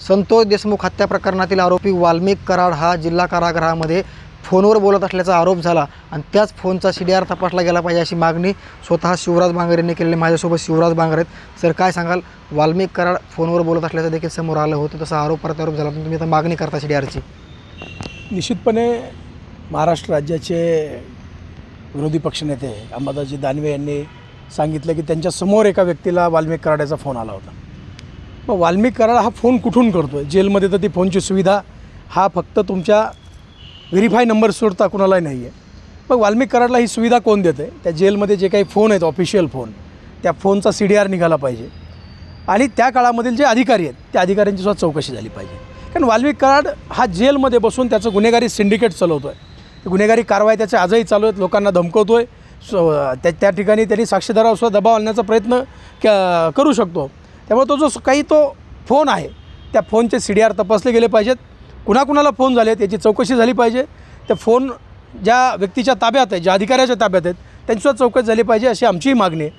संतोष देशमुख हत्या प्रकरणातील आरोपी वाल्मिक कराड हा जिल्हा कारागृहामध्ये फोनवर बोलत असल्याचा आरोप झाला आणि त्याच फोनचा सी डी आर तपासला गेला पाहिजे अशी मागणी स्वतः शिवराज बांगर यांनी केलेली. माझ्यासोबत शिवराज बांगर आहेत. सर काय सांगाल? वाल्मिक कराड फोनवर बोलत असल्याचं देखील समोर आलं होतं. तसा आरोप प्रत्यारोप झाला. पण तुम्ही आता मागणी करता सी डी आरची. निश्चितपणे महाराष्ट्र राज्याचे विरोधी पक्षनेते अंबादासजी दानवे यांनी सांगितलं की त्यांच्यासमोर एका व्यक्तीला वाल्मिक कराड्याचा फोन आला होता. मग वाल्मिक कराड हा फोन कुठून करतो आहे जेलमध्ये तर ती फोनची सुविधा हा फक्त तुमच्या व्हेरीफाय नंबर सोडता कुणालाही नाही आहे मग वाल्मिक कराडला ही सुविधा कोण देतं? आहे त्या जेलमध्ये जे काही फोन आहेत ऑफिशियल फोन त्या फोनचा सी डी आर निघाला पाहिजे. आणि त्या काळामधील जे अधिकारी आहेत त्या अधिकाऱ्यांची सुद्धा चौकशी झाली पाहिजे. कारण वाल्मिक कराड हा जेलमध्ये बसून त्याचं गुन्हेगारी सिंडिकेट चालवतो आहे गुन्हेगारी कारवाई त्याचे आजही चालू आहेत लोकांना धमकवतो आहे सो त्या त्या ठिकाणी त्यांनी साक्षीदारावर सुद्धा दबाव आणण्याचा प्रयत्न क करू शकतो. त्यामुळे तो जो स- काही तो फोन आहे त्या फोनचे सी डी आर तपासले गेले पाहिजेत. कुणाकुणाला फोन झाले त्याची चौकशी झाली पाहिजे. त्या फोन ज्या व्यक्तीच्या ताब्यात आहे ज्या अधिकाऱ्याच्या ताब्यात आहेत त्यांची चौकशी झाली पाहिजे अशी आमचीही मागणी आहे.